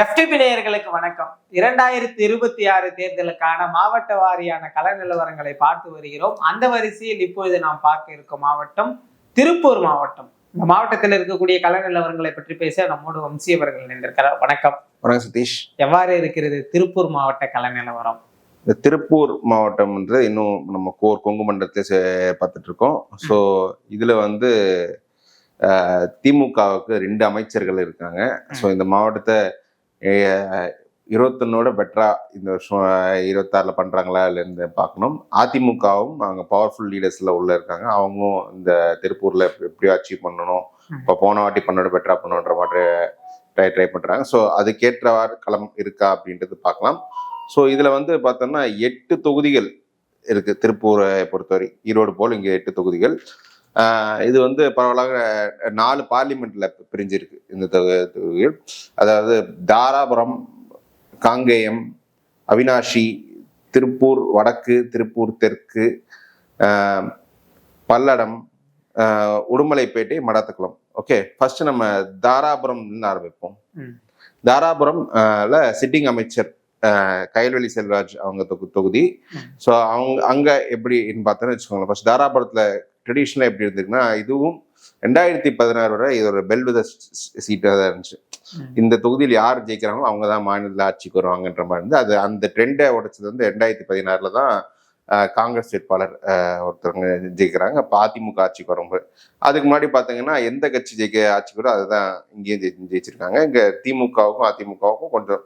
FTP நேயர்களுக்கு வணக்கம். இரண்டாயிரத்தி இருபத்தி ஆறு தேர்தலுக்கான மாவட்ட வாரியான கள நிலவரங்களை பார்த்து வருகிறோம். அந்த வரிசையில் இப்பொழுது நாம் பார்க்க இருக்கும் மாவட்டம் திருப்பூர் மாவட்டம். இந்த மாவட்டத்தில் இருக்கக்கூடிய கள நிலவரங்களை பற்றி பேச நம்மோடு வம்சி அவர்கள் இணைந்திருக்கிறார். வணக்கம். வணக்கம் சதீஷ். எவ்வாறு இருக்கிறது திருப்பூர் மாவட்ட கள நிலவரம்? இந்த திருப்பூர் மாவட்டம்ன்றது இன்னும் நம்ம கோர் கொங்கு மண்டலத்தை பார்த்துட்டு இருக்கோம் ஸோ இதுல வந்து திமுகவுக்கு ரெண்டு அமைச்சர்கள் இருக்காங்க. ஸோ இந்த மாவட்டத்தை இருபத்தொன்னோட பெட்டரா இந்த வருஷம் இருபத்தாறுல பண்றாங்களா இல்லைன்னு பார்க்கணும். அதிமுகவும் அவங்க பவர்ஃபுல் லீடர்ஸ்ல உள்ள இருக்காங்க. அவங்களும் இந்த திருப்பூர்ல எப்படி- அச்சீவ் பண்ணணும். இப்போ போன வாட்டி பண்ணோட பெட்டரா பண்ணணுன்ற மாதிரி ட்ரை ட்ரை பண்றாங்க. ஸோ அதுக்கேற்றவாறு களம் இருக்கா அப்படின்றது பார்க்கலாம். ஸோ இதுல வந்து பார்த்தோம்னா எட்டு தொகுதிகள் இருக்கு. திருப்பூரை பொறுத்தவரை ஈரோடு போல் இங்க எட்டு தொகுதிகள். இது வந்து பரவலாக நாலு பார்லிமெண்ட்ல பிரிஞ்சிருக்கு இந்த தொகு- தொகுதிகள். அதாவது தாராபுரம் காங்கேயம் அவினாஷி திருப்பூர் வடக்கு திருப்பூர் தெற்கு பல்லடம் உடுமலைப்பேட்டை மடத்துக்குளம். ஓகே ஃபர்ஸ்ட் நம்ம தாராபுரம் ஆரம்பிப்போம். தாராபுரம்ல சிட்டிங் அமைச்சர் கயல்வெளி செல்வராஜ் அவங்க தொகு தொகுதி. ஸோ அவங்க அங்க எப்படின்னு பார்த்தோன்னு வச்சுக்கோங்களேன். ஃபர்ஸ்ட் தாராபுரத்துல ட்ரெடிஷ்னலாக எப்படி இருந்திருக்குன்னா இதுவும் ரெண்டாயிரத்தி பதினாறு வரை இது ஒரு பெல்வித சீட்டாக தான் இருந்துச்சு. இந்த தொகுதியில் யார் ஜெயிக்கிறாங்களோ அவங்க தான் மாநில ஆட்சிக்கு வருவாங்கன்ற மாதிரி இருந்து அது அந்த ட்ரெண்டை உடைச்சது வந்து ரெண்டாயிரத்தி பதினாறுல தான் காங்கிரஸ் வேட்பாளர் ஒருத்தவங்க ஜெயிக்கிறாங்க அப்போ அதிமுக ஆட்சிக்கு வரும்போது. அதுக்கு முன்னாடி பார்த்தீங்கன்னா எந்த கட்சி ஜெயிக்க ஆட்சிக்கு வரும் அதுதான் இங்கேயும் ஜெயி ஜெயிச்சிருக்காங்க. இங்கே திமுகவுக்கும் அதிமுகவுக்கும் கொஞ்சம்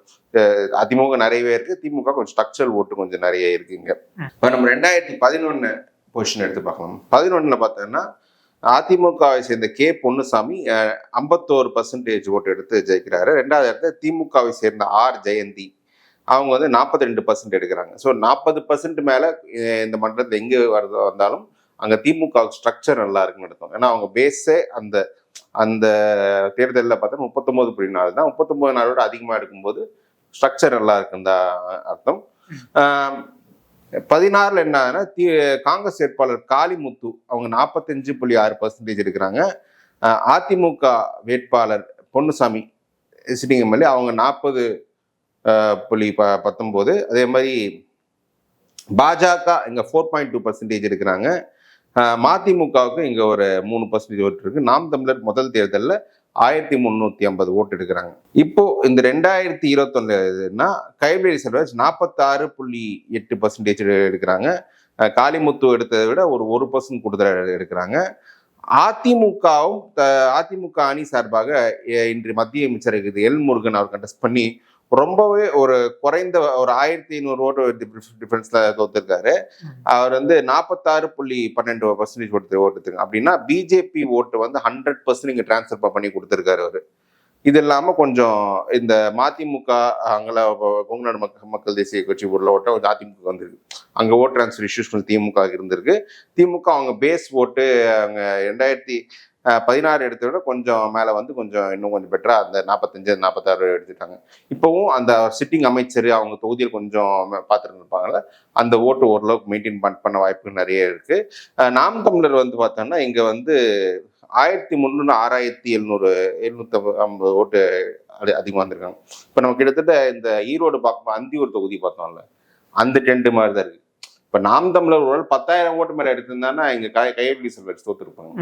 அதிமுக நிறையவே இருக்கு. திமுக கொஞ்சம் ஸ்ட்ரக்சரல் ஓட்டு கொஞ்சம் நிறைய இருக்குங்க. இப்போ நம்ம ரெண்டாயிரத்தி பதினொன்று பொசிஷன் எடுத்து பார்க்கலாம் பதினொன்றில் பார்த்தோன்னா அதிமுகவை சேர்ந்த கே பொன்னுசாமி ஐம்பத்தோரு பர்சன்டேஜ் ஓட்டு எடுத்து ஜெயிக்கிறாரு. ரெண்டாவது இடத்துல திமுகவை சேர்ந்த ஆர் ஜெயந்தி. அவங்க வந்து நாற்பத்தி ரெண்டு பர்சன்ட் எடுக்கிறாங்க. ஸோ நாற்பது பர்சன்ட் மேலே இந்த மண்டலத்தில் எங்கே வருதோ வந்தாலும் அங்கே திமுக ஸ்ட்ரக்சர் நல்லா இருக்குன்னு அர்த்தம். ஏன்னா அவங்க பேஸே அந்த அந்த தேர்தலில் பார்த்தா முப்பத்தொம்போது புள்ளி நாலு தான். முப்பத்தொம்போது நாளோட அதிகமாக எடுக்கும்போது ஸ்ட்ரக்சர் நல்லா இருக்குன்னு தான் அர்த்தம். பதினாறுல என்ன ஆகுதுன்னா தி காங்கிரஸ் வேட்பாளர் காளிமுத்து அவங்க நாற்பத்தஞ்சு புள்ளி ஆறு பர்சன்டேஜ் இருக்கிறாங்க அதிமுக வேட்பாளர் பொன்னுசாமி சிட்டிங் எம்எல்ஏ அவங்க நாற்பது புள்ளி ப பத்தொம்போது. அதே மாதிரி பாஜக இங்கே ஃபோர் பாயிண்ட் டூ பர்சன்டேஜ் இருக்கிறாங்க மதிமுகவுக்கு இங்கே ஒரு மூணு பர்சன்டேஜ் ஓட்டு இருக்கு நாம் தமிழர் முதல் தேர்தலில் ஆயிரத்தி முந்நூற்றி ஐம்பது ஓட்டு எடுக்கிறாங்க இப்போ இந்த ரெண்டாயிரத்தி இருபத்தொன்னுனா கைவேலி செல்வராஜ் நாற்பத்தாறு புள்ளி எட்டு பர்சன்டேஜ் எடுக்கிறாங்க. காளிமுத்து எடுத்ததை விட ஒரு ஒரு பர்சன்ட் கூடுதலாக எடுக்கிறாங்க. அதிமுகவும் அதிமுக அணி சார்பாக இன்று மத்திய அமைச்சர் இருக்குது எல் முருகன் அவர் கண்டெஸ்ட் பண்ணி ரொம்பவே ஒரு குறைந்த ஒரு ஆயிரத்தி ஐநூறு ஓட்டு டிஃபரன்ஸ்ல தோத்துருக்காரு. அவர் வந்து நாற்பத்தாறு புள்ளி பன்னெண்டு பர்சன்டேஜ் ஓட்டு ஓட்டுருங்க அப்படின்னா பிஜேபி ஓட்டு வந்து ஹண்ட்ரட் பர்சன்ட் இங்கே டிரான்ஸ்ஃபர் பண்ணி கொடுத்துருக்காரு அவர். இது இல்லாமல் கொஞ்சம் இந்த மதிமுக அங்கே கொங்குநாடு மக்கள் மக்கள் தேசிய கட்சி ஊரில் ஓட்ட கொஞ்சம் அதிமுக வந்திருக்கு. அங்கே ஓட் டிரான்ஸ்ஃபர் இஷ்யூஸ் கொஞ்சம் திமுக இருந்திருக்கு. திமுக அவங்க பேஸ் ஓட்டு அவங்க ரெண்டாயிரத்தி பதினாறு எடுத்த விட கொஞ்சம் மேலே வந்து கொஞ்சம் இன்னும் கொஞ்சம் பெட்டராக அந்த நாற்பத்தஞ்சு நாற்பத்தாறு எடுத்துட்டாங்க. இப்போவும் அந்த சிட்டிங் அமைச்சர் அவங்க தொகுதியில் கொஞ்சம் பார்த்துட்ருப்பாங்கல்ல அந்த ஓட்டு ஓரளவுக்கு மெயின்டைன் பண்ண வாய்ப்புகள் நிறைய இருக்குது நாம் தமிழர் வந்து பார்த்தோம்னா இங்கே வந்து ஆயிரத்தி முந்நூறு ஆறாயிரத்தி எழுநூறு எழுநூத்தி ஐம்பது ஓட்டு அதி- அதிகமாக வந்திருக்காங்க. இப்போ நம்ம கிட்டத்தட்ட இந்த ஈரோடு பார்க்கும்போது அந்தியூர் தொகுதி பார்த்தோம்ல அந்த டென்ட் மாதிரி தான் இருக்குது இப்போ நாம் தமிழர் ஒரு பத்தாயிரம் ஓட்டு மேல எடுத்திருந்தாங்கன்னா இங்க கை கையெழுதி செல்வச்சு தோத்துருப்பாங்க.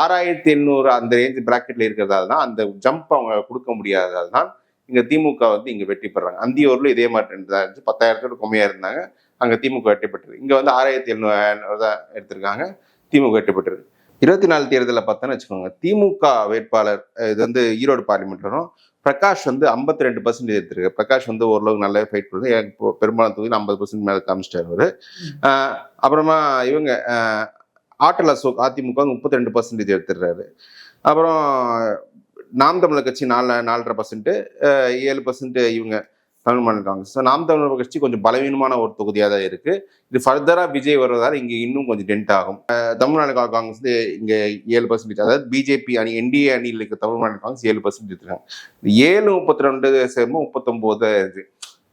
ஆறாயிரத்தி எண்ணூறு அந்த ரேஞ்ச் பிராக்கெட்ல இருக்கிறதால தான் அந்த ஜம்ப் அவங்க கொடுக்க முடியாததால் தான் இங்க திமுக வந்து இங்க வெற்றி பெறாங்க. அந்தியூர்ல இதே மாதிரி தான் இருந்துச்சு. பத்தாயிரத்தோட கம்மியா இருந்தாங்க. அங்க திமுக வெற்றி பெற்றது. இங்க வந்து ஆறாயிரத்தி எழுநூறு தான் எடுத்திருக்காங்க. திமுக வெற்றி பெற்றது. இருபத்தி நாலு தேர்தலில் பார்த்தோன்னு வச்சுக்கோங்க. திமுக வேட்பாளர் இது வந்து ஈரோடு பார்லிமெண்ட் வரும். பிரகாஷ் வந்து 52% ரெண்டு பர்சன்டேஜ் எடுத்திருக்கு. பிரகாஷ் வந்து ஓரளவுக்கு நல்லா ஃபைட் பண்ணுறது எனக்கு பெரும்பாலும் தொகுதியில் ஐம்பது பர்சன்ட் மேலே காமிச்சிட்டாரு அவரு. அப்புறமா இவங்க ஆட்டல் அசோக் அதிமுக முப்பத்தி ரெண்டு பர்சன்டேஜ் எடுத்துடுறாரு. அப்புறம் நாம் தமிழர் கட்சி நாலு நாலரை பர்சன்ட் ஏழு பர்சன்ட் இவங்க தமிழ் மாநில காங்கிரஸ். ஸோ நாம் தமிழர் கட்சி கொஞ்சம் பலவீனமான ஒரு தொகுதியாக தான் இருக்குது இது ஃபர்தராக விஜய் வருவதால் இங்கே இன்னும் கொஞ்சம் டென்ட் ஆகும். தமிழ்நாடு காங்கிரஸ் இங்கே ஏழு பர்சன்டேஜ் அதாவது பிஜேபி அணி என்டிஏ அணியில் இருக்க தமிழ் மாநில காங்கிரஸ் ஏழு பர்சன்டேஜ் இருக்காங்க. ஏழு முப்பத்தி ரெண்டு சேர்ந்து முப்பத்தொம்போது இது.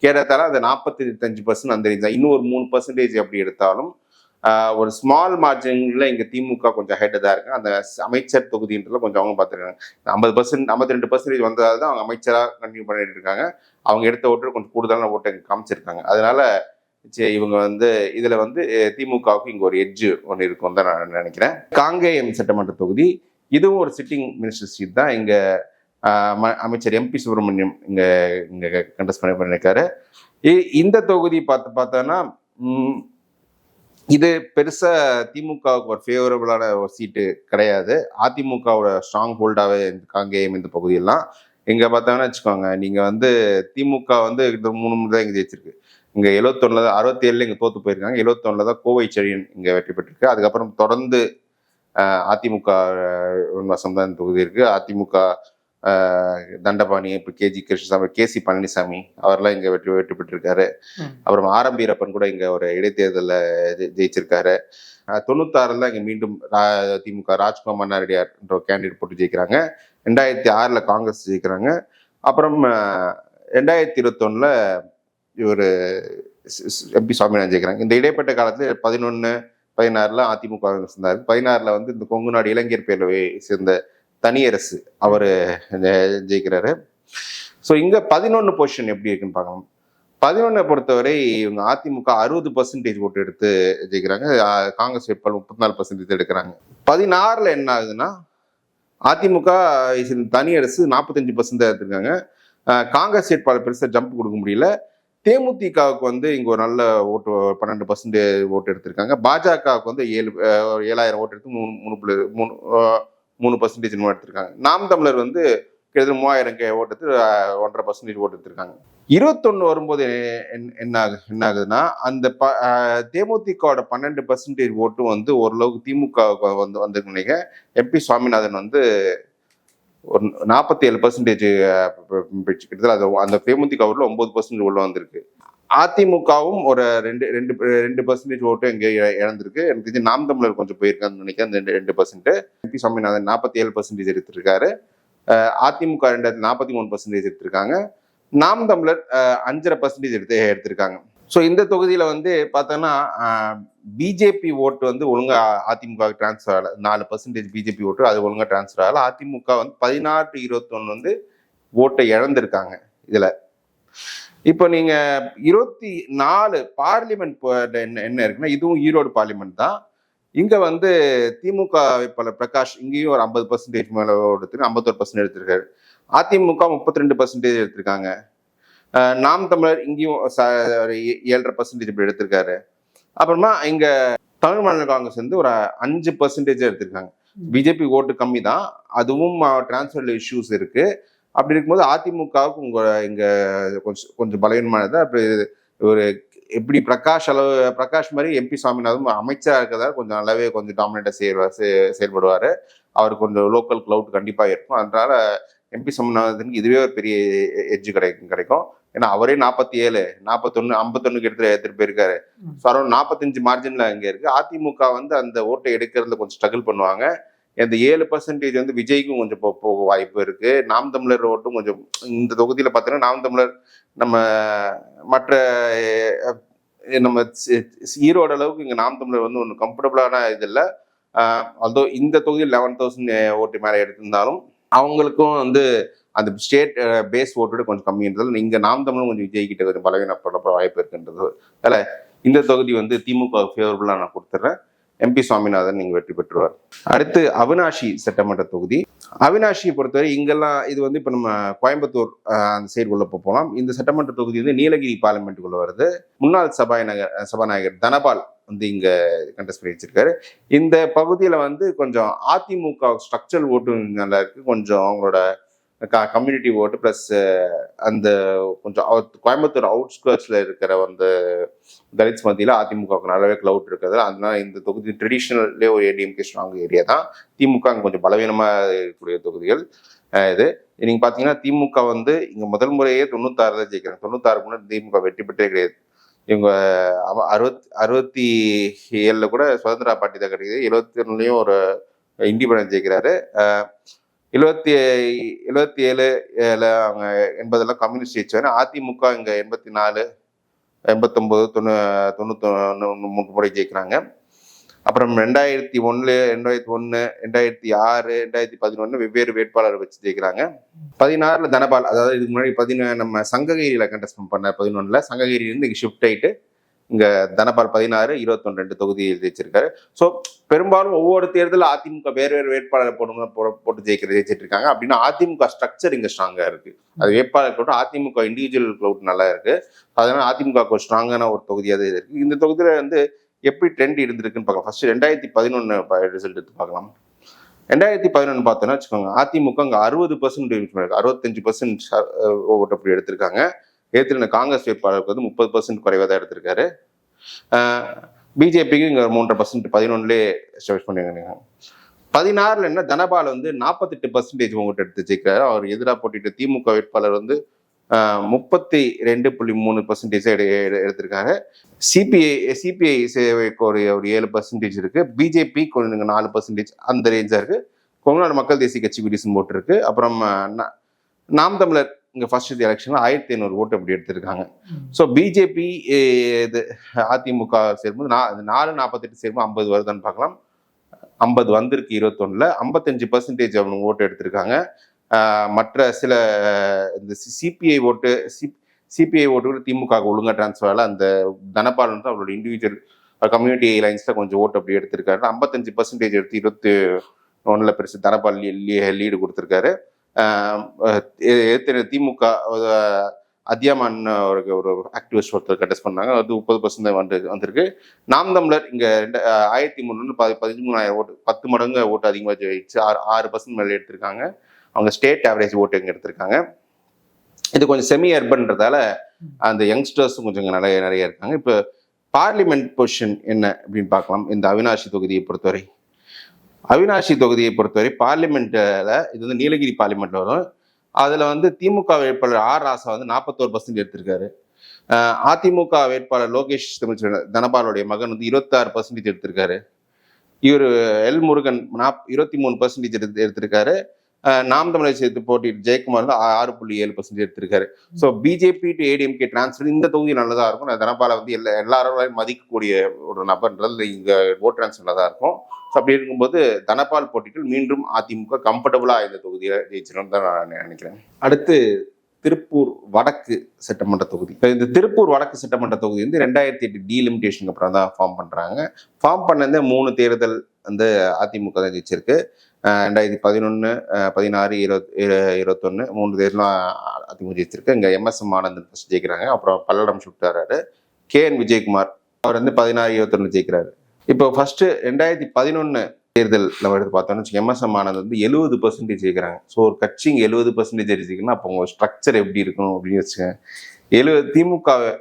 கேட்டதால அந்த நாற்பத்தி அஞ்சு பர்சன்ட் அந்த range தான். இன்னும் ஒரு மூணு பர்சன்டேஜ் அப்படி எடுத்தாலும் ஒரு ஸ்மால் மார்ஜின்ல இங்க திமுக கொஞ்சம் ஹெட்டு தான் இருக்கு அந்த அமைச்சர் தொகுதின்றதுல கொஞ்சம் அவங்க பார்த்துருக்காங்க. ஐம்பது பர்சன்ட் ஐம்பத்தி ரெண்டு பர்சன்டேஜ் வந்ததால் தான் அவங்க அமைச்சராக கண்டினியூ பண்ணிட்டு இருக்காங்க. அவங்க எடுத்த ஓட்டு கொஞ்சம் கூடுதலான ஓட்டை காமிச்சிருக்காங்க. அதனால சரி, இவங்க வந்து இதுல வந்து திமுகவுக்கு இங்க ஒரு எட்ஜ் ஒன்று இருக்கும் தான் நான் நினைக்கிறேன். காங்கேயம் சட்டமன்ற தொகுதி இதுவும் ஒரு சிட்டிங் மினிஸ்டர் சீட் தான். இங்க ம- அமைச்சர் எம்பி சுப்பிரமணியம் இங்க இங்க கண்டஸ்ட் பண்ணி பண்ணியிருக்காரு இ- இந்த தொகுதி பார்த்து பார்த்தோன்னா இது பெருசாக திமுகவுக்கு ஒரு ஃபேவரபிளான ஒரு சீட்டு கிடையாது. அதிமுகவோட ஸ்ட்ராங் ஹோல்டாகவே இந்த காங்கேயம் இந்த பகுதியெல்லாம். இங்கே பார்த்தாங்கன்னா வச்சுக்கோங்க நீங்கள் வந்து திமுக வந்து கிட்ட மூணு முறை தான் இங்கே ஜெயிச்சிருக்கு. இங்கே எழுவத்தொன்னில் தான் அறுபத்தி இங்கே தோற்று போயிருக்காங்க. எழுவத்தொன்னில் தான் கோவை செழியன் இங்கே வெற்றி பெற்றிருக்கு. அதுக்கப்புறம் தொடர்ந்து அதிமுக வசம் தான் இந்த தொகுதி இருக்குது அதிமுக தண்டபாணி இப்போ கேஜி கிருஷ்ணசாமி கேசி பழனிசாமி அவர்லாம் இங்க வெற்றி வெற்றி பெற்றிருக்காரு. அப்புறம் ஆர். எம். வீரப்பன் கூட இங்க ஒரு இடைத்தேர்தலில் ஜெயிச்சிருக்காரு. தொண்ணூத்தாறுல இங்க மீண்டும் திமுக ராஜ்குமார் மன்னாரடியார் என்ற ஒரு கேண்டிடேட் போட்டு ஜெயிக்கிறாங்க. ரெண்டாயிரத்தி ஆறுல காங்கிரஸ் ஜெயிக்கிறாங்க. அப்புறம் ரெண்டாயிரத்தி இருபத்தொன்னுல இவர் எம்பி சுவாமிநாதன் ஜெயிக்கிறாங்க. இந்த இடைப்பட்ட காலத்துல பதினொன்னு பதினாறுல அதிமுக இருந்தார் பதினாறுல வந்து இந்த கொங்கு நாடு இளைஞர் பேரவை சேர்ந்த தனியரசு அவர் ஜெயிக்கிறாரு. ஸோ இங்கே பதினொன்று பொசிஷன் எப்படி இருக்குன்னு பார்க்கலாம். பதினொன்னை பொறுத்தவரை இவங்க அதிமுக அறுபது பர்சன்டேஜ் ஓட்டு எடுத்து ஜெயிக்கிறாங்க. காங்கிரஸ் வேட்பாளர் முப்பத்தி நாலு பர்சன்டேஜ் எடுக்கிறாங்க. பதினாறில் என்ன ஆகுதுன்னா அதிமுக தனியரசு நாற்பத்தஞ்சு பர்சன்ட் எடுத்திருக்காங்க. காங்கிரஸ் வேட்பாளர் பெருசாக ஜம்ப் கொடுக்க முடியல. தேமுதிகவுக்கு வந்து இங்கே ஒரு நல்ல ஓட்டு பன்னெண்டு பர்சன்டேஜ் ஓட்டு எடுத்திருக்காங்க. பாஜகவுக்கு வந்து ஏழு ஏழாயிரம் ஓட்டு எடுத்து மூணு மூணு மூணு மூணு பர்சன்டேஜ் எடுத்திருக்காங்க. நாம் தமிழர் வந்து கிட்டத்தட்ட மூவாயிரம் கே ஓட்டத்தில் ஒன்றரை பர்சன்டேஜ் ஓட்டு எடுத்திருக்காங்க. இருபத்தொன்று வரும்போது என்ன- என்ன ஆகு- என்ன ஆகுதுன்னா அந்த ப ஆஹ் தேமுதிகவோட பன்னெண்டு பர்சன்டேஜ் ஓட்டும் வந்து ஓரளவுக்கு திமுக வந்து வந்திருக்கீங்க எம்பி சுவாமிநாதன் வந்து ஒரு நாற்பத்தி ஏழு பர்சன்டேஜ் கிட்டத்தட்ட அது அந்த தேமுதிகவில் ஒன்பது பர்சன்டேஜ் உள்ள வந்திருக்கு. அதிமுகவும் ஒரு ரெண்டு ரெண்டு ரெண்டு பர்சன்டேஜ் ஓட்டு இங்கே இழந்திருக்கு. எனக்கு தெரிஞ்சு நாம் தமிழர் கொஞ்சம் போயிருக்காங்கன்னு நினைக்கிறேன். அந்த ரெண்டு ரெண்டு பர்சன்ட் எம்பி சுவாமிநாதன் நாற்பத்தி ஏழு பர்சன்டேஜ் எடுத்திருக்காரு அதிமுக ரெண்டாயிரத்தி நாற்பத்தி மூணு பர்சன்டேஜ் எடுத்திருக்காங்க. நாம் தமிழர் அஞ்சரை பர்சன்டேஜ் எடுத்து எடுத்திருக்காங்க. ஸோ இந்த தொகுதியில் வந்து பார்த்தோன்னா பிஜேபி ஓட்டு வந்து ஒழுங்காக அதிமுக டிரான்ஸ்ஃபர் ஆகலை. நாலு பர்சன்டேஜ் பிஜேபி ஓட்டு அது ஒழுங்காக டிரான்ஸ்ஃபர் ஆகலை. அதிமுக வந்து பதினாறு இருபத்தொன்று வந்து ஓட்டை இழந்திருக்காங்க இதில். இப்போ நீங்க இருபத்தி நாலு பார்லிமெண்ட் என்ன என்ன இருக்குன்னா இதுவும் ஈரோடு பார்லிமெண்ட் தான். இங்க வந்து திமுக வேட்பாளர் பிரகாஷ் இங்கேயும் ஒரு ஐம்பது பர்சன்டேஜ் மேல எடுத்து ஐம்பத்தொரு பர்சன்ட் எடுத்திருக்காரு. அதிமுக முப்பத்தி ரெண்டு பர்சன்டேஜ் எடுத்திருக்காங்க நாம் தமிழர் இங்கேயும் ஏழரை பர்சன்டேஜ் இப்படி எடுத்திருக்காரு. அப்புறமா இங்க தமிழ் மாநில காங்கிரஸ் வந்து ஒரு அஞ்சு பர்சன்டேஜ் எடுத்திருக்காங்க. பிஜேபி ஓட்டு கம்மி தான் அதுவும் டிரான்ஸ்ஃபர் இஷ்யூஸ் இருக்கு. அப்படி இருக்கும்போது அதிமுகவுக்கு உங்க இங்க கொஞ்சம் கொஞ்சம் பலவீனமானது அப்படி ஒரு எப்படி பிரகாஷ் அளவு பிரகாஷ் மாதிரி எம்பி சுவாமிநாதன் அமைச்சரா இருக்கிறதா கொஞ்சம் நல்லாவே கொஞ்சம் டாமினேட்டா செயல்பா செ- செயல்படுவாரு. அவர் கொஞ்சம் லோக்கல் கிளவுட் கண்டிப்பா இருக்கும் அதனால எம்பி சுவாமிநாதனுக்கு இதுவே ஒரு பெரிய எட்ஜ் கிடைக்கும் கிடைக்கும். ஏன்னா அவரே நாற்பத்தி ஏழு நாற்பத்தொன்னு ஐம்பத்தொன்னுக்கு எடுத்து எடுத்துட்டு போயிருக்காரு. ஸோ அரௌண்ட் நாற்பத்தஞ்சு மார்ஜின்ல அங்க இருக்கு. அதிமுக வந்து அந்த ஓட்டை எடுக்கிறதுல கொஞ்சம் ஸ்ட்ரகிள் பண்ணுவாங்க. இந்த ஏழு பர்சன்டேஜ் வந்து விஜய்க்கும் கொஞ்சம் போ- போக வாய்ப்பு இருக்குது நாம் தமிழர் ஓட்டும் கொஞ்சம் இந்த தொகுதியில் பார்த்தீங்கன்னா நாம் தமிழர் நம்ம மற்ற நம்ம ஈரோடு அளவுக்கு இங்கே நாம் தமிழர் வந்து ஒன்றும் கம்ஃபர்டபுளான இது இல்லை. அதோ இந்த தொகுதியில் லெவன் தௌசண்ட் ஓட்டு மேலே எடுத்திருந்தாலும் அவங்களுக்கும் வந்து அந்த ஸ்டேட் பேஸ் ஓட்டோட கொஞ்சம் கம்மின்றதால் இங்கே நாம் தமிழும் கொஞ்சம் விஜய்கிட்ட கொஞ்சம் பலவீனப்பட வாய்ப்பு இருக்குன்றது. அதில் இந்த தொகுதி வந்து திமுக ஃபேவரபுளாக நான் கொடுத்துட்றேன் எம்பி சுவாமிநாதன் நீங்கள் வெற்றி பெற்றுவார். அடுத்து அவினாஷி சட்டமன்ற தொகுதி. அவினாஷியை பொறுத்தவரை இங்கெல்லாம் இது வந்து இப்போ நம்ம கோயம்புத்தூர் அந்த சைடு உள்ள போகலாம் இந்த சட்டமன்ற தொகுதி வந்து நீலகிரி பார்லிமெண்ட்டுக்குள்ள வருது. முன்னாள் சபாநாயகர் சபாநாயகர் தனபால் வந்து இங்கே கண்டஸ்ட் பண்ணி வச்சிருக்காரு. இந்த பகுதியில் வந்து கொஞ்சம் அதிமுக ஸ்ட்ரக்சர் ஓட்டு நல்லா இருக்குது கொஞ்சம் அவங்களோட கம்யூனிட்டி ஓட்டு ப்ளஸ் அந்த கொஞ்சம் கோயம்புத்தூர் அவுட்ஸ்கர்ட்ஸில் இருக்கிற அந்த தலித்ஸ் மத்தியில் அதிமுகவுக்கு நல்லாவே க்ளவுட் இருக்குது அதனால இந்த தொகுதி ட்ரெடிஷ்னல்லே ஒரு ஏடிஎம்கே ஸ்ட்ராங் ஏரியா தான். திமுக அங்கே கொஞ்சம் பலவீனமாக இருக்கக்கூடிய தொகுதிகள் இது. நீங்கள் பார்த்தீங்கன்னா திமுக வந்து இங்கே முதல் முறையே தொண்ணூத்தாறுல ஜெயிக்கிறாங்க. தொண்ணூத்தாறு முன்னாடி திமுக வெற்றி பெற்றே கிடையாது. இவங்க அறுபத் அறுபத்தி ஏழில் கூட சுதந்திரா பார்ட்டி தான் கிடைக்குது. எழுபத்தி ஒன்றுலையும் ஒரு இண்டிபெண்டன்ஸ் ஜெயிக்கிறாரு. எழுபத்தி எழுபத்தி ஏழு அவங்க எண்பதெல்லாம் கம்யூனிஸ்ட் ஜெயிச்சாரு அதிமுக இங்கே எண்பத்தி நாலு எண்பத்தொம்போது தொண்ணூ தொண்ணூத்தொன்னு மூன்று முறை ஜெயிக்கிறாங்க. அப்புறம் ரெண்டாயிரத்தி ஒன்று ரெண்டாயிரத்தி ஒன்று ரெண்டாயிரத்தி ஆறு ரெண்டாயிரத்தி பதினொன்று வெவ்வேறு வேட்பாளர் வச்சு ஜெயிக்கிறாங்க. பதினாறில் தனபால் அதாவது இதுக்கு முன்னாடி பதினொ நம்ம சங்ககிரியில் கண்டஸ்ட் பண்ண பதினொன்றில் சங்ககிரியிலேருந்து இங்கே ஷிஃப்ட் ஆகிட்டு இங்கே தனபால் பதினாறு இருபத்தொன்று ரெண்டு தொகுதியில் ஜெயிச்சிருக்காரு ஸோ பெரும்பாலும் ஒவ்வொரு தேர்தலில் அதிமுக வேறு வேறு வேட்பாளர் போட்டு போட்டு ஜெயிக்கிற ஜெயிச்சிட்டு இருக்காங்க அப்படின்னா அதிமுக ஸ்ட்ரக்சர் இங்கே ஸ்ட்ராங்காக இருக்குது அது வேட்பாளர் கூட அதிமுக இண்டிவிஜுவல் க்ளவுட் நல்லா இருக்குது அதனால் அதிமுக ஸ்ட்ராங்கான ஒரு தொகுதியாக தான் இருக்குது இந்த தொகுதியில் வந்து எப்படி ட்ரெண்ட் இருந்திருக்குன்னு பார்க்கலாம். ஃபர்ஸ்ட் ரெண்டாயிரத்தி பதினொன்று ரிசல்ட் எடுத்து பார்க்கலாம். ரெண்டாயிரத்தி பதினொன்று பார்த்தோன்னா வச்சுக்கோங்க அதிமுக அங்கே அறுபது பர்சன்ட் அறுபத்தஞ்சு பர்சன்ட் ஓட்டு அப்படி எடுத்திருக்காங்க. ஏற்றிருந்த காங்கிரஸ் வேட்பாளருக்கு வந்து முப்பது பர்சன்ட் குறைவாக தான் எடுத்திருக்காரு. பிஜேபிக்கு இங்கே மூன்றரை பர்சன்ட் பதினொன்னுலேயே எஸ்டாப்ளிஷ் பண்ணியிருக்காங்க பதினாறுல என்ன தனபால் வந்து நாற்பத்தெட்டு பர்சன்டேஜ் உங்கள்கிட்ட எடுத்து ஜெயிக்கிறாரு. அவர் எதிராக போட்டிட்டு திமுக வேட்பாளர் வந்து முப்பத்தி ரெண்டு புள்ளி மூணு பர்சன்டேஜ் எடுத்திருக்காரு. சிபிஐ சிபிஐ சேவைக்கு ஒரு ஒரு ஏழு பர்சன்டேஜ் இருக்கு. பிஜேபி கொஞ்சம் நாலு பர்சன்டேஜ் அந்த ரேஞ்சாக இருக்கு. கொங்குநாடு மக்கள் தேசிய கட்சி விடிசன் போட்டிருக்கு. அப்புறம் நாம் தமிழர் இங்க ஃபர்ஸ்ட் எலெக்ஷன்ல ஆயிரத்தி ஐநூறு ஓட்டு அப்படி எடுத்திருக்காங்க. ஸோ பிஜேபி இது அதிமுக சேரும்போது நா நாலு நாற்பத்தெட்டு சேரும்போது ஐம்பது வருதான்னு பார்க்கலாம். ஐம்பது வந்திருக்கு இருபத்தொன்னுல. ஐம்பத்தஞ்சு பர்சன்டேஜ் அவங்க ஓட்டு எடுத்திருக்காங்க. மற்ற சில இந்த சிபிஐ ஓட்டு சிபிஐ ஓட்டு கூட திமுக க்கு ஒழுங்கா டிரான்ஸ்ஃபர் ஆகல. அந்த தனபால் வந்து அவரோட இண்டிவிஜுவல் கம்யூனிட்டி லைன்ஸ்ல கொஞ்சம் ஓட்டு அப்படி எடுத்திருக்காரு. ஐம்பத்தஞ்சு பர்சன்டேஜ் எடுத்து இருபத்தி ஒண்ணுல பெருசு தனபால் லீடு கொடுத்திருக்காரு. திமுக அத்தியாமான் அதியமான் ஒரு ஒரு ஆக்டிவிஸ்ட் ஒருத்தர் கண்டெஸ்ட் பண்ணாங்க. அது முப்பது பர்சன்ட் வந்து வந்திருக்கு. நாம் தமிழர் இங்கே ரெண்டு ஆயிரத்தி முந்நூறு பதி பதிமூணாயிரம் ஓட்டு பத்து மடங்கு ஓட்டு அதிகமாக ஜெயிச்சு ஆறு ஆறு பர்சன்ட் மேலே எடுத்திருக்காங்க. அவங்க ஸ்டேட் ஆவரேஜ் ஓட்டு இங்கே எடுத்திருக்காங்க. இது கொஞ்சம் செமி அர்பன்றதால அந்த யங்ஸ்டர்ஸும் கொஞ்சம் நிறைய நிறைய இருக்காங்க. இப்போ பார்லிமெண்ட் பொசிஷன் என்ன அப்படின்னு பார்க்கலாம். இந்த அவினாஷி தொகுதியை பொறுத்தவரை. அவினாஷி தொகுதியை பொறுத்தவரை பார்லிமெண்ட்டில் இது வந்து நீலகிரி பார்லிமெண்ட்டில் வரும். அதில் வந்து திமுக வேட்பாளர் ஆர் ராசா வந்து நாற்பத்தோரு பர்சன்ட் எடுத்திருக்காரு. அதிமுக வேட்பாளர் லோகேஷ் தமிழ்ச்செல்வன் தனபாலுடைய மகன் வந்து இருபத்தாறு பர்சன்டேஜ் எடுத்திருக்காரு. இவர் எல் முருகன் நாப் இருபத்தி மூணு பர்சன்டேஜ் எடுத்து எடுத்திருக்காரு. நாம் தமிழர் சேர்த்து போட்டி ஜெயக்குமார் வந்து ஆ- ஆறு புள்ளி ஏழு பர்சன்ட் எடுத்திருக்காரு. So BJP to ADMK transfer இந்த தொகுதி நல்லதாக இருக்கும்? தனபால தனபாலை வந்து எல்லா எல்லாரும் மதிக்கக்கூடிய ஒரு நபர்ன்றது இங்கே ஓட் டிரான்ஸ்ஃபர் நல்லதாக இருக்கும். ஸோ அப்படி இருக்கும்போது தனபால் போட்டிகள் மீண்டும் அதிமுக கம்ஃபர்டபுளாக இந்த தொகுதியை ஜெயிச்சிடும் தான் நான் நினைக்கிறேன். அடுத்து திருப்பூர் வடக்கு சட்டமன்ற தொகுதி. இந்த திருப்பூர் வடக்கு சட்டமன்ற தொகுதி வந்து ரெண்டாயிரத்தி எட்டு டீலிமிட்டேஷனுக்கு அப்புறம் தான் ஃபார்ம் பண்ணுறாங்க ஃபார்ம் பண்ணதே மூணு தேர்தல் வந்து அதிமுக தான் ஜெயிச்சிருக்கு. ரெண்டாயிரத்தி பதினொன்று பதினாறு இருபத் இரு- மூணு தேர்தலும் அதிமுக ஜெயிச்சிருக்கு. இங்கே எம்எஸ்எம் ஆனந்தன் ஃபஸ்ட் ஜெயிக்கிறாங்க. அப்புறம் பல்லடம் சுட்டாராரு கே என் விஜயகுமார். அவர் வந்து பதினாறு இருபத்தொன்று ஜெயிக்கிறாரு. இப்போ ஃபஸ்ட்டு ரெண்டாயிரத்தி பதினொன்று தேர்தல் நம்ம எடுத்து பார்த்தோம்னு எம்எஸ்எம் ஆனந்த் வந்து எழுபது பர்சன்டேஜ் ஜெயிக்கிறாங்க. ஸோ ஒரு கட்சிங்க எழுபது பர்சன்டேஜ் ஜெயிச்சிங்கன்னா அப்போ உங்க ஸ்ட்ரக்சர் எப்படி இருக்கும் அப்படின்னு வச்சுக்கோங்க. எழுபது திமுக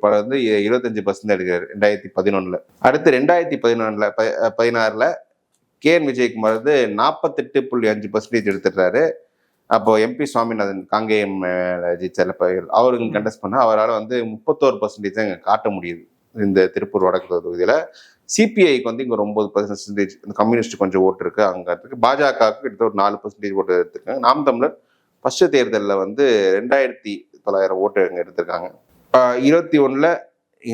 வந்து இருபத்தஞ்சு பர்சன்ட் எடுக்கிறாரு ரெண்டாயிரத்தி பதினொன்னுல. அடுத்து ரெண்டாயிரத்தி பதினொன்னுல ப- பதினாறுல கே என் விஜயகுமார் வந்து நாற்பத்தெட்டு புள்ளி அஞ்சு பர்சன்டேஜ் எடுத்துடுறாரு. அப்போ எம்பி சுவாமிநாதன் காங்கேயம் இப்ப அவர் கண்டெஸ்ட் பண்ண அவரால் வந்து முப்பத்தோரு பர்சன்டேஜ் தான் காட்ட முடியுது. இந்த திருப்பூர் வடக்கு தொகுதியில் சிபிஐக்கு வந்து இங்கே ஒரு ஒம்பது பர்சன்டேஜ் இந்த கம்யூனிஸ்ட் கொஞ்சம் ஓட்டு இருக்கு அங்கே இருக்கு. பாஜகவுக்கு கிட்டத்தட்ட ஒரு நாலு பர்சன்டேஜ் ஓட்டு எடுத்திருக்காங்க. நாம் தமிழர் ஃபர்ஸ்ட் தேர்தலில் வந்து ரெண்டாயிரத்தி தொள்ளாயிரம் ஓட்டு இங்கே எடுத்திருக்காங்க. இருபத்தி ஒன்றில்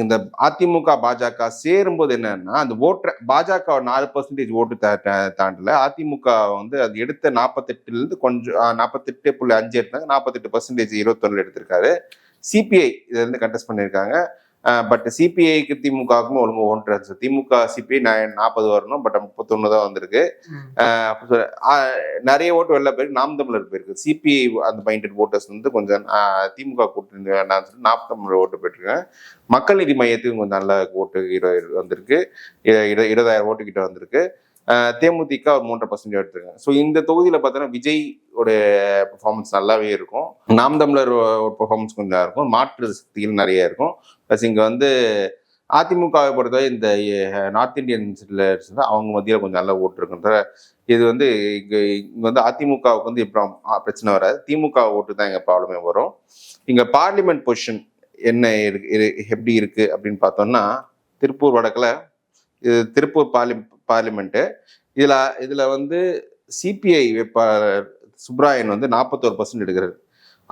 இந்த அதிமுக பாஜக சேரும்போது என்னன்னா அந்த ஓட்டு பாஜக நாலு பர்சன்டேஜ் ஓட்டு தாண்டல. அதிமுக வந்து அது எடுத்த நாற்பத்தெட்டுலேருந்து கொஞ்சம் நாற்பத்தெட்டு புள்ளி அஞ்சு எடுத்தாங்க. நாற்பத்தெட்டு பர்சன்டேஜ் இருபத்தொன்னில் எடுத்திருக்காரு. சிபிஐ இதுல இருந்து கண்டெஸ்ட் பண்ணியிருக்காங்க. பட் சிபிஐக்கு திமுகவுக்கும் ஒழுங்கு ஒன்று திமுக சிபிஐ நாற்பது வரணும் பட் முப்பத்தொன்னு தான் வந்திருக்கு. நிறைய ஓட்டு வெளில போயிருக்கு. நாம் தமிழர் போயிருக்கு. சிபிஐ அந்த பைண்டட் ஓட்டர்ஸ் வந்து கொஞ்சம் திமுக கூட்டு வேண்டாம்னு சொல்லி நாம் தமிழர் ஓட்டு போயிட்டுருக்காங்க. மக்கள் நீதி மையத்துக்கு கொஞ்சம் நல்ல ஓட்டு வந்திருக்கு. இரு- இரு- இருபதாயிரம் ஓட்டு கிட்ட வந்திருக்கு. தேமுதிக ஒரு மூன்றரை பர்சன்ட் எடுத்திருக்காங்க. ஸோ இந்த தொகுதியில் பார்த்தோன்னா விஜய் உடைய பெர்ஃபார்மன்ஸ் நல்லாவே இருக்கும். நாம் தமிழர் பெர்ஃபார்மன்ஸ் கொஞ்சம் இருக்கும். மாற்று சக்திகள் நிறைய இருக்கும். ப்ளஸ் இங்கே வந்து அதிமுகவை பொறுத்தவரை இந்த நார்த் இந்தியன்ஸ் அவங்க மத்தியில் கொஞ்சம் நல்லா ஓட்டு இருக்குன்ற இது வந்து இங்கே இங்கே வந்து அதிமுகவுக்கு வந்து இப்போ பிரச்சனை வராது. திமுக ஓட்டு தான் இங்கே ப்ராப்ளமே வரும். இங்கே பார்லிமெண்ட் பொசிஷன் என்ன இரு- எப்படி இருக்குது அப்படின்னு பார்த்தோம்னா திருப்பூர் வடக்கில் இது திருப்பூர் பார்லி பார்லிமெண்ட்டு இதில் இதில் வந்து சிபிஐ வேட்பாளர் சுப்ராயன் வந்து நாற்பத்தோரு பர்சன்ட் எடுக்கிறார்.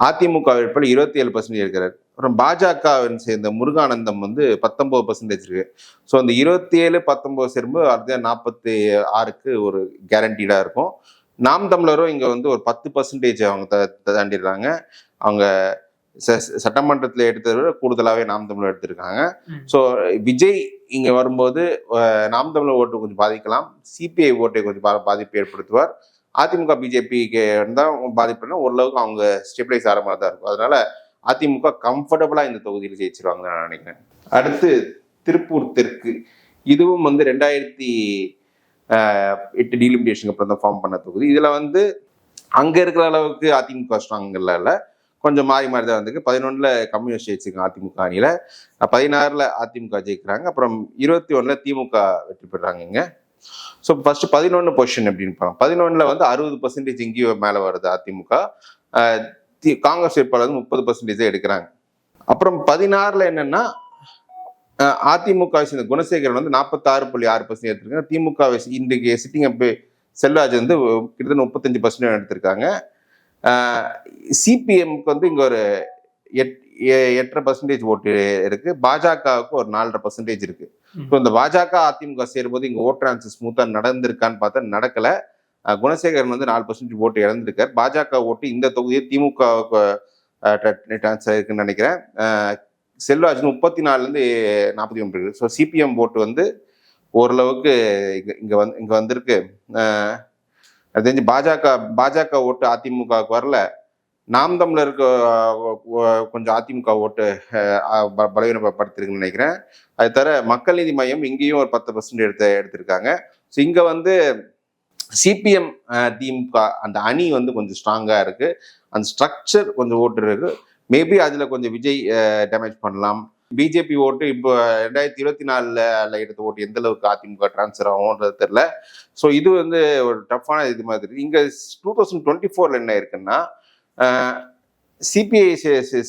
அதிமுக வேட்பாளர் இருபத்தி ஏழு பர்சன்ட் எடுக்கிறார் அப்புறம் பாஜகவின் சேர்ந்த முருகானந்தம் வந்து பத்தொன்பது பர்சன்டேஜ் இருக்கு. ஸோ அந்த இருபத்தி ஏழு பத்தொன்பது சேரும்போது அடுத்த நாற்பத்தி ஆறுக்கு ஒரு கேரண்டீடா இருக்கும். நாம் தமிழரும் இங்க வந்து ஒரு பத்து பர்சன்டேஜ் அவங்க த- தாண்டிடுறாங்க அவங்க சட்டமன்றத்தில் எடுத்ததை விட கூடுதலாகவே நாம் தமிழர் எடுத்திருக்காங்க. ஸோ விஜய் இங்க வரும்போது நாம் தமிழர் ஓட்டு கொஞ்சம் பாதிக்கலாம். சிபிஐ ஓட்டை கொஞ்சம் பா- பாதிப்பு ஏற்படுத்துவார். அதிமுக பிஜேபிக்கு தான் பாதிப்புனா ஓரளவுக்கு அவங்க ஸ்டெபிலைஸ் ஆகிற மாதிரி தான் இருக்கும். அதனால அதிமுக கம்ஃபர்டபுளாக இந்த தொகுதியில் ஜெயிச்சிருவாங்க நான் நினைக்கிறேன். அடுத்து திருப்பூர் தெற்கு. இதுவும் வந்து ரெண்டாயிரத்தி எட்டு டீலிமிடேஷனுக்கு அப்புறம் தான் ஃபார்ம் பண்ண தொகுதி. இதில் வந்து அங்கே இருக்கிற அளவுக்கு அதிமுக ஸ்ட்ராங்கில் இல்லை. கொஞ்சம் மாறி மாறி தான் வந்திருக்கு. பதினொன்றில் கம்யூனிஸ்ட் ஜெயிச்சிருக்காங்க அதிமுக அணியில். பதினாறில் அதிமுக ஜெயிக்கிறாங்க. அப்புறம் இருபத்தி ஒன்றில் திமுக வெற்றி பெறாங்க இங்கே. ஸோ ஃபர்ஸ்ட் பதினொன்று பொசிஷன் அப்படின்னு பார்க்கலாம். பதினொன்னுல வந்து அறுபது பர்சன்டேஜ் இங்கேயும் மேலே வருது அதிமுக. தி- காங்கிரஸ் வேட்பாளர் வந்து முப்பது பர்சன்டேஜே எடுக்கிறாங்க. அப்புறம் பதினாறுல என்னென்னா அதிமுக சேர்ந்த குணசேகரன் வந்து நாற்பத்தாறு புள்ளி ஆறு பர்சன்ட் எடுத்திருக்காங்க. திமுக வை இன்றைக்கு சிட்டிங் அப்போ செல்வராஜ் வந்து கிட்டத்தட்ட முப்பத்தஞ்சு பர்சன்டேஜ் எடுத்திருக்காங்க. சிபிஎம்க்கு வந்து இங்கே ஒரு எட் எட்டரை பர்சன்டேஜ் ஓட்டு இருக்கு. பாஜகவுக்கு ஒரு நாலரை பர்சன்டேஜ் இருக்கு. ஸோ இந்த பாஜக அதிமுக சேரும்போது இங்க ஓட் டிரான்ஸ்ஃபர் ஸ்மூத்தா நடந்திருக்கான்னு பார்த்தா நடக்கல. குணசேகரன் வந்து நாலு பர்சன்டேஜ் ஓட்டு இழந்திருக்கார். பாஜக ஓட்டு இந்த தொகுதியை திமுகவுக்கு டிரான்ஸ்ஃபர் இருக்குன்னு நினைக்கிறேன். செல்வராஜ் முப்பத்தி நாலுல இருந்து நாற்பத்தி ஒன்று ஸோ சிபிஎம் ஓட்டு வந்து ஓரளவுக்கு இங்க இங்க வந்து இங்க வந்திருக்கு. அது தெரிஞ்சு பாஜக பாஜக ஓட்டு அதிமுகவுக்கு வரல. நாம் இருக்க கொஞ்சம் அதிமுக ஓட்டு பலவீனப்படுத்திருக்குன்னு நினைக்கிறேன். அது தவிர மக்கள் நீதி மையம் இங்கேயும் ஒரு பத்து பர்சன்ட் எடுத்து எடுத்திருக்காங்க. ஸோ இங்கே வந்து சிபிஎம் திமுக அந்த அணி வந்து கொஞ்சம் ஸ்ட்ராங்காக இருக்குது அந்த ஸ்ட்ரக்சர் கொஞ்சம் ஓட்டு இருக்கு. மேபி அதில் கொஞ்சம் விஜய் டேமேஜ் பண்ணலாம். பிஜேபி ஓட்டு இப்போ ரெண்டாயிரத்தி இருபத்தி நாலில் எடுத்த ஓட்டு எந்த அளவுக்கு அதிமுக டிரான்ஸ்ஃபர் ஆகும்ன்றது தெரில ஸோ இது வந்து ஒரு டஃப்பான இது மாதிரி. இங்கே டூ தௌசண்ட் டுவெண்ட்டி ஃபோரில் என்ன இருக்குன்னா சிபிஐ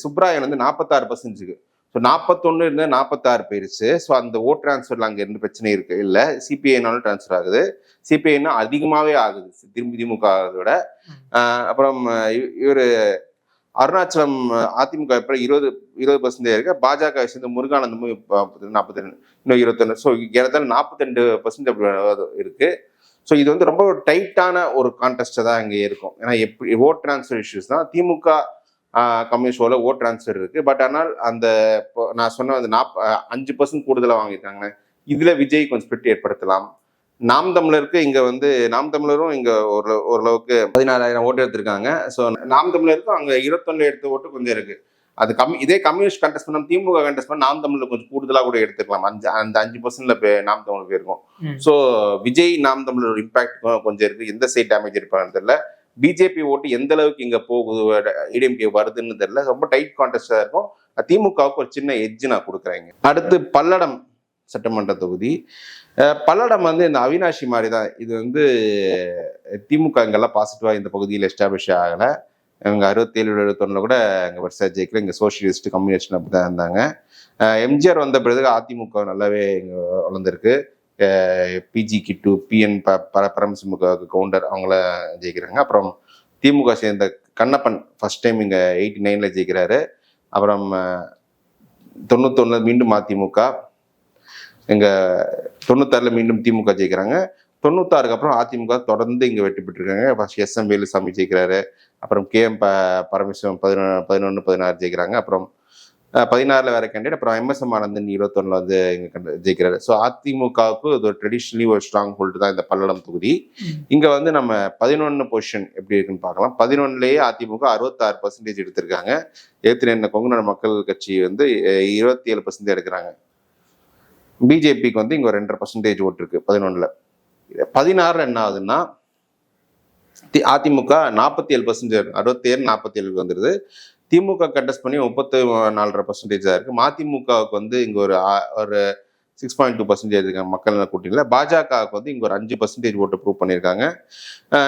சுப்ராயன் வந்து நாற்பத்தாறு பர்சன்டேஜுக்கு ஸோ நாற்பத்தொன்று இருந்து நாற்பத்தாறு போயிருச்சு. ஸோ அந்த ஓட் டிரான்ஸ்ஃபரில் அங்கே எந்த பிரச்சனையும் இருக்குது இல்லை. சிபிஐனாலும் டிரான்ஸ்ஃபர் ஆகுது. சிபிஐனா அதிகமாகவே ஆகுது திரும்பி திமுக விட. அப்புறம் இவர் அருணாச்சலம் அதிமுக அப்புறம் இருபது இருபது பர்சன்டேஜ் இருக்கு. பாஜக சேர்ந்து முருகானந்தமும் நாற்பத்தி ரெண்டு இன்னும் இருபத்தொன்று ஸோ ஏறத்தாலும் நாற்பத்தி ரெண்டு பர்சன்ட் இருக்கு. ஸோ இது வந்து ரொம்ப டைட்டான ஒரு கான்டெஸ்ட் தான் இங்கே இருக்கும். ஏன்னா எப்படி ஓட் டிரான்ஸ்ஃபர் இஷ்யூஸ் தான். திமுக கம்யூனிஸ்டோட ஓட் டிரான்ஸ்ஃபர் இருக்குது பட் ஆனால் அந்த இப்போ நான் சொன்ன அந்த நாப் அஞ்சு பர்சன்ட் கூடுதலாக வாங்கியிருக்காங்க இதில் விஜய் கொஞ்சம் ஸ்பிரிட் ஏற்படுத்தலாம். நாம் தமிழருக்கு இங்கே வந்து நாம் தமிழரும் இங்கே ஒரு ஓரளவுக்கு பதினாலாயிரம் ஓட்டு எடுத்திருக்காங்க. ஸோ நாம் தமிழருக்கும் அங்கே இருபத்தொன்னு எடுத்த ஓட்டு கொஞ்சம் இருக்குது அது கம்மி இதே கம்யூனிஸ்ட் கண்டெஸ்ட் பண்ண திமுக கண்டெஸ்ட் பண்ண நாம் தமிழ்ல கொஞ்சம் கூடுதலா கூட எடுத்துக்கலாம். அஞ்சு அந்த அஞ்சு பர்சன்ட்ல நாம் தமிழ் போயிருக்கும். ஸோ விஜய் நாம் தமிழோட இம்பாக்ட் கொஞ்சம் இருக்கு. எந்த சைட் டேமேஜ் இருப்பாங்கன்னு தெரியல. பிஜேபி ஓட்டு எந்த அளவுக்கு இங்க போகுது ஏடிஎம்கே வருதுன்னு தெரியல. ரொம்ப டைட் கான்டெஸ்டா இருக்கும். திமுகவுக்கு ஒரு சின்ன எட்ஜ் நான் கொடுக்குறேங்க. அடுத்து பல்லடம் சட்டமன்ற தொகுதி. பல்லடம் வந்து இந்த அவினாஷி மாதிரி தான். இது வந்து திமுக இங்கெல்லாம் பாசிட்டிவா இந்த பகுதியில் எஸ்டாப்ளிஷ் ஆகலை. இவங்க அறுபத்தேழு எழுபத்தொன்னுல கூட அங்கே வருஷம் ஜெயிக்கல. இங்கே சோஷியலிஸ்ட் கம்யூனிஸ்ட் அப்படி தான் இருந்தாங்க. எம்ஜிஆர் வந்த பிறகு அதிமுக நல்லாவே இங்கே வளர்ந்துருக்கு. பிஜி கிட்டு பிஎன் ப பர பரமசிமுக கவுண்டர் அவங்கள ஜெயிக்கிறாங்க. அப்புறம் திமுக சேர்ந்த கண்ணப்பன் ஃபர்ஸ்ட் டைம் இங்கே எயிட்டி நைனில் ஜெயிக்கிறாரு. அப்புறம் தொண்ணூத்தொன்னு மீண்டும் அதிமுக. எங்கள் தொண்ணூத்தாறுல மீண்டும் திமுக ஜெயிக்கிறாங்க. தொண்ணூத்தாறுக்கு அப்புறம் அதிமுக தொடர்ந்து இங்க வெற்றி பெற்றிருக்காங்க. ஃபர்ஸ்ட் எஸ் எம் வேலுசாமி ஜெயிக்கிறாரு. அப்புறம் கே எம் ப பரமேஸ்வரன் பதினொன்று பதினொன்று பதினாறு ஜெயிக்கிறாங்க. அப்புறம் பதினாறுல வேற கேண்டிடேட் அப்புறம் எம்எஸ்எம் ஆனந்தன் இருபத்தொன்னுல வந்து இங்க கண்டு- ஜெயிக்கிறாரு. ஸோ அதிமுகவுக்கு இது ஒரு ட்ரெடிஷ்னலி ஒரு ஸ்ட்ராங் ஹோல்டு தான் இந்த பல்லடம் தொகுதி. இங்க வந்து நம்ம பதினொன்னு பொசிஷன் எப்படி இருக்குன்னு பார்க்கலாம். பதினொன்னுலயே அதிமுக அறுபத்தாறு பர்சன்டேஜ் எடுத்திருக்காங்க. ஏத்து கொங்கு நாடு மக்கள் கட்சி வந்து இருபத்தி ஏழு பர்சன்டேஜ் எடுக்கிறாங்க. பிஜேபிக்கு வந்து இங்க ஒரு ரெண்டரை பர்சன்டேஜ் ஓட்டு இருக்கு பதினொன்னுல. பதினாறு என்ன ஆகுதுன்னா தி- அதிமுக நாற்பத்தி ஏழு பர்சன்டேஜ் அறுபத்தி ஏழு நாற்பத்தி ஏழுக்கு வந்துருது. திமுக கண்டஸ்ட் பண்ணி முப்பத்தி நாலரை பர்சன்டேஜாக இருக்குது மதிமுகவுக்கு வந்து இங்கே ஒரு ஒரு சிக்ஸ் பாயிண்ட் டூ பர்சன்டேஜ் இருக்காங்க மக்கள் நல பாஜகவுக்கு வந்து இங்கே ஒரு அஞ்சு பர்சன்டேஜ் ஓட்டு ப்ரூவ் பண்ணியிருக்காங்க.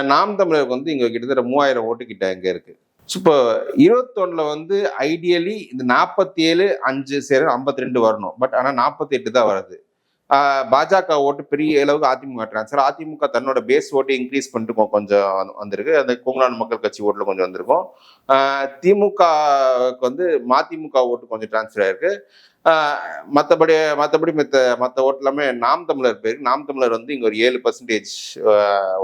நாம் தமிழருக்கு வந்து இங்கே கிட்டத்தட்ட மூவாயிரம் ஓட்டு கிட்ட இருக்குது இருக்கு. இப்போ இருபத்தொன்னில் வந்து ஐடியலி இந்த நாற்பத்தி ஏழு அஞ்சு சேர ஐம்பத்தி ரெண்டு வரணும். பட் ஆனால் நாற்பத்தி எட்டு தான் வருது. பாஜக ஓட்டு பெரிய அளவுக்கு அதிமுக டிரான்ஸ்ஃபர் அதிமுக தன்னோட பேஸ் ஓட்டு இன்க்ரீஸ் பண்ணிட்டு கொஞ்சம் வந்திருக்கு. அந்த கொங்குநாடு மக்கள் கட்சி ஓட்டுல கொஞ்சம் வந்திருக்கும். திமுகவுக்கு வந்து மதிமுக ஓட்டு கொஞ்சம் டிரான்ஸ்ஃபர் ஆயிருக்கு. மற்றபடி மற்றபடி மற்ற மத்த ஓட்டு எல்லாமே நாம் தமிழர் பேருக்கு. நாம் தமிழர் வந்து இங்கே ஒரு ஏழு பர்சன்டேஜ்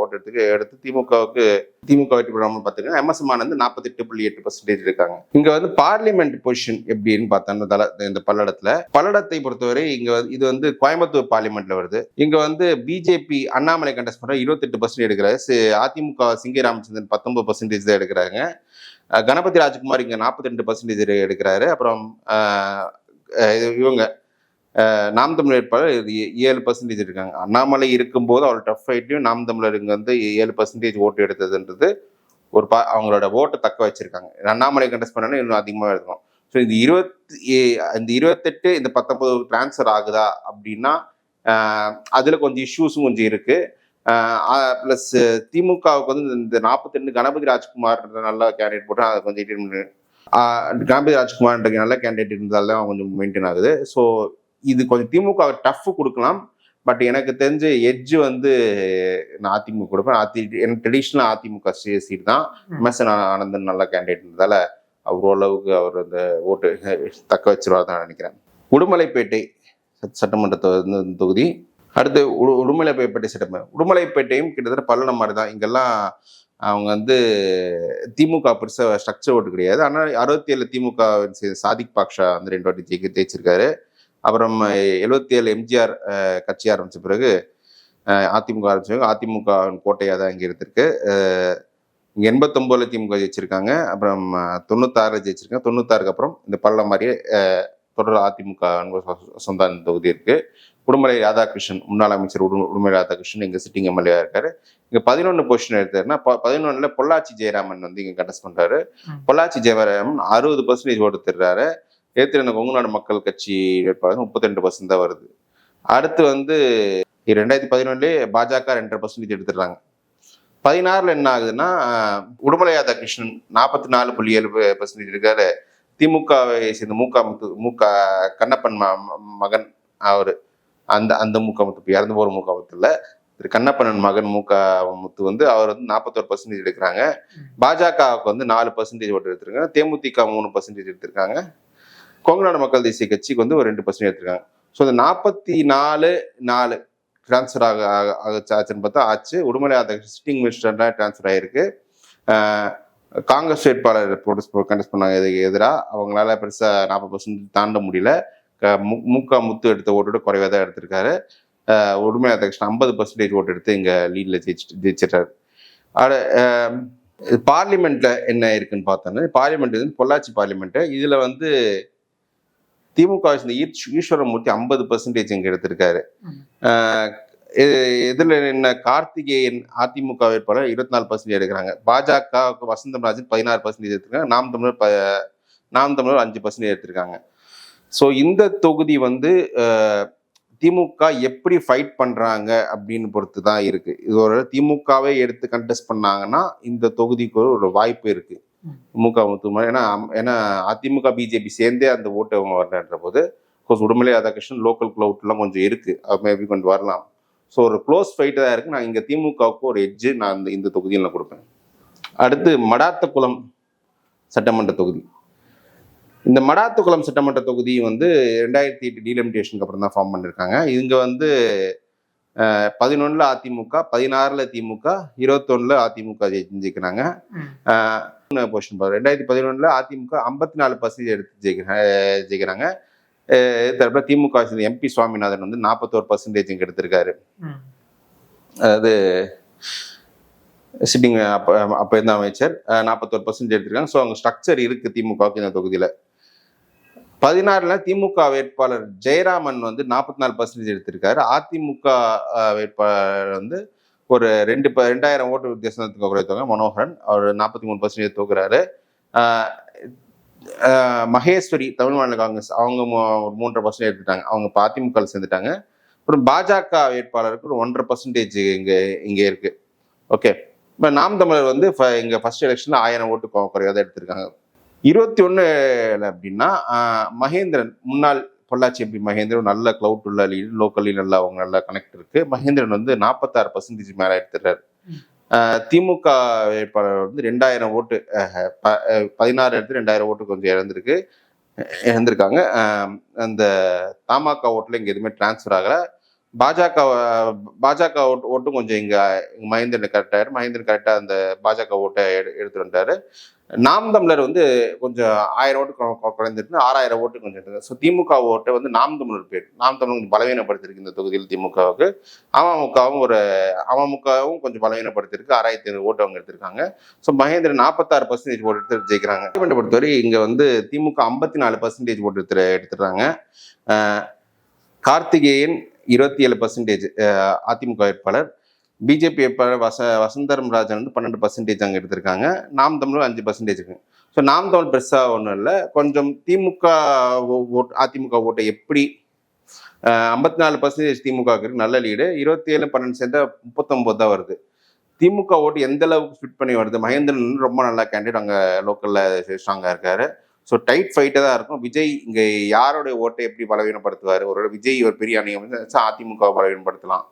ஓட்டு எடுத்து எடுத்து திமுகவுக்கு திமுக வெற்றி பெறாமல் பார்த்துக்கோங்க எம்எஸ் நாற்பத்தி நாற்பத்தெட்டு புள்ளி எட்டு பர்சன்டேஜ் இருக்காங்க. இங்கே வந்து பார்லிமெண்ட் பொசிஷன் எப்படின்னு பார்த்தோம்னா தல இந்த பல்லடத்தில் பல்லடத்தை பொறுத்தவரை இங்கே இது வந்து கோயம்புத்தூர் பார்லிமெண்ட்ல வருது. இங்கே வந்து பிஜேபி அண்ணாமலை கண்டஸ்ட் பண்ணுற இருபத்தெட்டு பர்சன்டேஜ் எடுக்கிறாரு. அதிமுக சிங்கி ராமச்சந்திரன் பத்தொன்பது பர்சன்டேஜ் தான் எடுக்கிறாங்க கணபதி ராஜ்குமார் இங்கே நாற்பத்தி ரெண்டு பர்சன்டேஜ் எடுக்கிறாரு. அப்புறம் இவங்க நாம் தமிழர் வேட்பாளர் இது ஏழு பர்சன்டேஜ் இருக்காங்க அண்ணாமலை இருக்கும்போது அவர் டஃப் ஃபைட்லையும் நாம் தமிழர் இங்கே வந்து ஏழு பர்சன்டேஜ் ஓட்டு எடுத்ததுன்றது ஒரு பா அவங்களோட ஓட்டை தக்க வச்சிருக்காங்க. அண்ணாமலை கண்டஸ்ட் பண்ணா இன்னும் அதிகமாக இருக்கும் ஸோ இந்த இருபத்தி ஏ- இந்த இருபத்தெட்டு இந்த பத்தொன்பது டிரான்ஸ்ஃபர் ஆகுதா அப்படின்னா அதில் கொஞ்சம் இஷ்யூஸும் கொஞ்சம் இருக்குது ப்ளஸ் திமுகவுக்கு வந்து இந்த நாற்பத்தெண்டு கணபதி ராஜ்குமார் நல்ல கேண்டிடேட் போட்டு அதை கொஞ்சம் இது பண்ணு. கணபதி ராஜ்குமார்ன்ற நல்ல கேண்டிடேட் இருந்தாலும் கொஞ்சம் மெயின்டைன் ஆகுது. ஸோ இது கொஞ்சம் திமுக டஃப் கொடுக்கலாம். பட் எனக்கு தெரிஞ்ச எட்ஜ் வந்து நான் அதிமுக கொடுப்பேன். அதி எனக்கு ட்ரெடிஷ்னல் அதிமுக சீட் தான். ம். எம்எஸ் ஆனந்தன் நல்ல கேண்டிடேட் இருந்ததால அவர் ஓரளவுக்கு அவர் அந்த ஓட்டு தக்க வச்சிருவார் தான் நினைக்கிறேன். உடுமலைப்பேட்டை சட்- சட்டமன்ற தொகுதி. அடுத்து உடு- உடுமலைப்பேட்டை சிறப்பு உடுமலைப்பேட்டையும் கிட்டத்தட்ட பல்லடம் மாதிரி தான் இங்கெல்லாம் அவங்க வந்து திமுக பெருசாக ஸ்ட்ரக்சர் ஓட்டு கிடையாது. ஆனால் அறுபத்தி ஏழு திமுக சாதிக் பாக்ஷா வந்து ரெண்டு வாட்டி ஜெயிக்க ஜெயிச்சிருக்காரு. அப்புறம் எழுபத்தி ஏழு எம்ஜிஆர் கட்சி ஆரம்பித்த பிறகு அதிமுக ஆரம்பிச்சாங்க அதிமுக கோட்டையாக தான் இங்கே இருந்திருக்கு இங்கே எண்பத்தொம்போதில் திமுக ஜெயிச்சிருக்காங்க. அப்புறம் தொண்ணூத்தாறில் ஜெயிச்சிருக்காங்க. தொண்ணூத்தாறுக்கு அப்புறம் இந்த பல்ல மாதிரியே தொடர் அதிமுக சொந்த தொகுதி இருக்குது உடுமலை ராதாகிருஷ்ணன் முன்னாள் அமைச்சர் உடு உடுமலை ராதாகிருஷ்ணன் இங்க சிட்டிங் எம்எல்ஏ இருக்காரு. இங்க பதினொன்று பொசிஷன் எடுத்தாருன்னா பதினொன்னுல பொள்ளாச்சி ஜெயராமன் வந்து இங்க கண்டஸ்ட் பண்றாரு. ம். பொள்ளாச்சி ஜெயராமன் அறுபது பர்சன்டேஜ் ஓட்டு தர்றாரு. ஏத்திருந்த கொங்குநாடு மக்கள் கட்சி வேட்பாளர் முப்பத்தி ரெண்டு பர்சன்ட் தான் வருது. அடுத்து வந்து ரெண்டாயிரத்தி பதினொன்னுலேயே பாஜக ரெண்டரை பர்சன்டேஜ் எடுத்துடுறாங்க. பதினாறுல என்ன ஆகுதுன்னா உடுமலை ராதாகிருஷ்ணன் நாற்பத்தி நாலு புள்ளி ஏழு பர்சன்டேஜ் இருக்காரு திமுகவை சேர்ந்த மூகா முத்து மூகா கண்ணப்பன் மகன் அவரு. அந்த அந்த மூகா முத்து இப்ப இறந்து போற மூகா முத்து இல்ல திரு கண்ணப்பனன் மகன் மூகா முத்து வந்து அவர் வந்து நாற்பத்தோரு பர்சன்டேஜ் எடுக்கிறாங்க. ம். பாஜகவுக்கு வந்து நாலு பர்சன்டேஜ் ஓட்டு எடுத்திருக்காங்க. தேமுதிக மூணு பர்சன்டேஜ் எடுத்திருக்காங்க. கொங்குநாடு மக்கள் தேசிய கட்சிக்கு வந்து ஒரு ரெண்டு பர்சன்டேஜ் எடுத்திருக்காங்க. ஸோ இந்த நாற்பத்தி நாலு நாலு டிரான்ஸ்ஃபர் ஆக ஆக- ஆக- ஆச்சுன்னு பார்த்தா ஆச்சு. உடுமலை சிட்டிங் மினிஸ்டர்லாம் டிரான்ஸ்ஃபர் ஆயிருக்கு. ஆஹ் காங்கிரஸ் வேட்பாளர் போட்டு கண்டஸ்ட் பண்ணாங்க. இதுக்கு எதிராக அவங்களால பெருசா நாற்பது பர்சன்ட் தாண்ட முடியல. க- மு- முத்து எடுத்த ஓட்டோட குறைவாக தான் எடுத்திருக்காரு. ஆஹ் உடுமலை ராதாகிருஷ்ணன் ஐம்பது பர்சன்டேஜ் ஓட்டு எடுத்து இங்கே லீடில் ஜெயிச்சு ஜெயிச்சிட்டாரு. அட பார்லிமெண்ட்ல என்ன இருக்குன்னு பார்த்தோன்னா பார்லிமெண்ட் வந்து பொள்ளாச்சி பார்லிமெண்ட்டு இதில் வந்து திமுக சேர்ந்த ஈஸ்வரமூர்த்தி ஐம்பது பர்சன்டேஜ் இங்கே எடுத்திருக்காரு. இதில் என்ன கார்த்திகேயன் அதிமுக வேட்பாளர் இருபத்தி நாலு பர்சன்டேஜ் எடுக்கிறாங்க. பாஜக வசந்தம் ராஜன் பதினாறு பர்சன்டேஜ் எடுத்திருக்காங்க. நாம் தமிழர் ப நாம் தமிழர் அஞ்சு பர்சன்டேஜ் எடுத்திருக்காங்க. ஸோ இந்த தொகுதி வந்து திமுக எப்படி ஃபைட் பண்ணுறாங்க அப்படின்னு பொறுத்து தான் இருக்குது இது ஒரு திமுகவே எடுத்து கண்டெஸ்ட் பண்ணாங்கன்னா இந்த தொகுதிக்கு ஒரு- வாய்ப்பு இருக்குது திமுக முத்து ஏன்னா ஏன்னா அதிமுக பிஜேபி சேர்ந்தே அந்த ஓட்டு அவங்க வரலன்ற போது கோர்ஸ் உடுமலை ராதாகிருஷ்ணன் லோக்கல் க்ளவுட்லாம் கொஞ்சம் இருக்குது மேபி கொண்டு வரலாம். ஸோ ஒரு க்ளோஸ் ஃபைட்டு தான் இருக்குது நான் இங்கே திமுகவுக்கு ஒரு எட்ஜு நான் இந்த இந்த தொகுதியில் கொடுப்பேன். அடுத்து மடாத்தகுளம் சட்டமன்ற தொகுதி. இந்த மடாத்துக்குளம் சட்டமன்ற தொகுதி வந்து ரெண்டாயிரத்தி எட்டு டீலிமிட்டேஷனுக்கு அப்புறம் தான் ஃபார்ம் பண்ணியிருக்காங்க இங்க வந்து பதினொன்னுல அதிமுக பதினாறுல திமுக இருபத்தொன்னுல அதிமுக ஜெயி- ஜெயிக்கிறாங்க. பொசிஷன் பாரு. ரெண்டாயிரத்தி பதினொன்னுல அதிமுக ஐம்பத்தி நாலு பர்சன்டேஜ் எடுத்து ஜெயிக்கிறாங்க. ஜெயிக்கிறாங்க தரப்புல திமுக எம்பி சுவாமிநாதன் வந்து நாற்பத்தோரு பர்சன்டேஜ் இங்க எடுத்திருக்காரு. அதாவது சிட்டிங் அப்ப அப்ப இருந்த அமைச்சர். நாற்பத்தோரு பர்சன்டேஜ் எடுத்திருக்காங்க. ஸோ அவங்க ஸ்ட்ரக்சர் இருக்கு திமுகவுக்கு இந்த தொகுதியில. பதினாறுல திமுக வேட்பாளர் ஜெயராமன் வந்து நாற்பத்தி நாலு பர்சன்டேஜ் எடுத்திருக்காரு. அதிமுக வேட்பாளர் வந்து ஒரு ரெண்டு ப- ரெண்டாயிரம் ஓட்டு வித்தியாசத்துக்கு குறைத்தவங்க மனோகரன் அவர் நாற்பத்தி மூணு பர்சன்டேஜ் தூக்குறாரு மகேஸ்வரி தமிழ் மாநில காங்கிரஸ் அவங்க மூன்றரை பர்சன்டேஜ் எடுத்துட்டாங்க. அவங்க இப்போ அதிமுகவில் சேர்ந்துட்டாங்க. அப்புறம் பாஜக வேட்பாளருக்கு ஒரு ஒன்றரை பர்சன்டேஜ் இங்கே இங்கே இருக்குது ஓகே. இப்போ நாம் தமிழர் வந்து இங்கே ஃபர்ஸ்ட் எலெக்ஷனில் ஆயிரம் ஓட்டு குறைவாக தான் எடுத்திருக்காங்க. இருபத்தி ஒன்றுல அப்படின்னா மகேந்திரன் முன்னாள் பொள்ளாச்சி எம்பி மகேந்திரன் நல்ல கிளவுட் உள்ள லீடு லோக்கல்லி நல்லா அவங்க நல்லா கனெக்ட் இருக்கு. மகேந்திரன் வந்து நாற்பத்தாறு பர்சன்டேஜ் மேலே எடுத்துறாரு திமுக வேட்பாளர் வந்து ரெண்டாயிரம் ஓட்டு பதினாறு எடுத்து ரெண்டாயிரம் ஓட்டு கொஞ்சம் இழந்திருக்கு இழந்திருக்காங்க. அந்த தமாக ஓட்டில் இங்கே எதுவுமே டிரான்ஸ்ஃபர் ஆகல. பாஜக பாஜக ஓட்டு ஓட்டும் கொஞ்சம் இங்கே மகேந்திரன் கரெக்டாரு மகேந்திரன் கரெக்டாக அந்த பாஜக ஓட்டை எடு எடுத்துட்டு வந்துட்டாரு. நாம் தமிழர் வந்து கொஞ்சம் ஆயிரம் ஓட்டு கொ- ஆறாயிரம் ஓட்டு கொஞ்சம் இருக்கு. ஸோ திமுக ஓட்டை வந்து நாம் தமிழர் பேர் நாம் தமிழர் கொஞ்சம் பலவீனப்படுத்திருக்கு இந்த தொகுதியில் திமுகவுக்கு. அமமுகவும் ஒரு அமமுகவும் கொஞ்சம் பலவீனப்படுத்திருக்கு ஆறாயிரத்தி ஐநூறு ஓட்டு அவங்க எடுத்திருக்காங்க. ஸோ மகேந்திரன் நாற்பத்தாறு பர்சன்டேஜ் ஓட்டு எடுத்து ஜெயிக்கிறாங்க. பார்லிமெண்ட்டை பொறுத்தவரை இங்கே வந்து திமுக ஐம்பத்தி நாலு பர்சன்டேஜ் ஓட்டு எடுத்து எடுத்துடுறாங்க. கார்த்திகேயன் இருபத்தி ஏழு பர்சன்டேஜ் அதிமுக வேட்பாளர். பிஜேபி வேட்பாளர் வச வசந்தரம் ராஜன் வந்து பன்னெண்டு பர்சன்டேஜ் அங்கே எடுத்திருக்காங்க. நாம் தமிழ் அஞ்சு பர்சன்டேஜ் இருக்கு. ஸோ நாம் தமிழ் பெருசாக ஒன்றும் இல்லை. கொஞ்சம் திமுக ஓட் அதிமுக ஓட்டை எப்படி ஐம்பத்தி நாலு பர்சன்டேஜ் திமுகவுக்கு இருக்கு. நல்ல லீடு இருபத்தி ஏழு பன்னெண்டு சேர்ந்தா முப்பத்தொம்போது தான் வருது. திமுக ஓட்டு எந்த அளவுக்கு ஃபிட் பண்ணி வருது? மகேந்திரன் ரொம்ப நல்லா கேண்டிடேட் அங்கே லோக்கலில் ஸ்ட்ராங்காக இருக்காரு. ஸோ டைட் ஃபைட்டாக தான் இருக்கும். விஜய் இங்கே யாருடைய ஓட்டை எப்படி பலவீனப்படுத்துவார்? ஒரு விஜய் ஒரு பெரிய அணியை வந்து அதிமுக பலவீனப்படுத்தலாம்.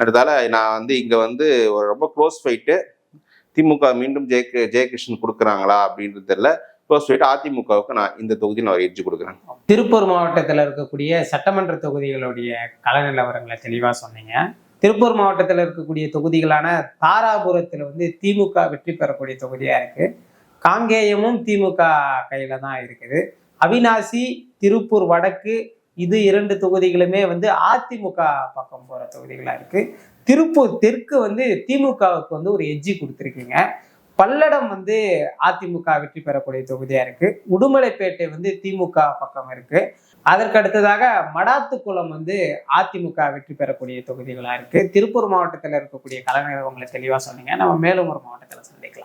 அடுத்தால நான் வந்து இங்கே வந்து ஒரு ரொம்ப க்ளோஸ் ஃபைட்டு திமுக மீண்டும் ஜெய ஜெயகிருஷ்ணன் கொடுக்குறாங்களா அப்படின்றது தெரியல. க்ளோஸ் ஃபைட் அதிமுகவுக்கு நான் இந்த தொகுதியில் நான் ஒரு கொடுக்குறேன். திருப்பூர் மாவட்டத்தில் இருக்கக்கூடிய சட்டமன்ற தொகுதிகளுடைய கள நிலவரங்களை தெளிவாக சொன்னீங்க. திருப்பூர் மாவட்டத்தில் இருக்கக்கூடிய தொகுதிகளான தாராபுரத்தில் வந்து திமுக வெற்றி பெறக்கூடிய தொகுதியாக இருக்கு. காங்கேயமும் திமுக கையில் தான் இருக்குது. அவினாசி திருப்பூர் வடக்கு இது இரண்டு தொகுதிகளுமே வந்து அதிமுக பக்கம் போற தொகுதிகளா இருக்கு. திருப்பூர் தெற்கு வந்து திமுகவுக்கு வந்து ஒரு எஜ்ஜி கொடுத்துருக்கீங்க. பல்லடம் வந்து அதிமுக வெற்றி பெறக்கூடிய தொகுதியா இருக்கு. உடுமலைப்பேட்டை வந்து திமுக பக்கம் இருக்கு. அதற்கு அடுத்ததாக மடாத்துக்குளம் வந்து அதிமுக வெற்றி பெறக்கூடிய தொகுதிகளா இருக்கு. திருப்பூர் மாவட்டத்தில் இருக்கக்கூடிய கலைநிறுவனங்களை தெளிவா சொன்னீங்க நம்ம மேலும் ஒரு மாவட்டத்தில் சந்திக்கலாம்.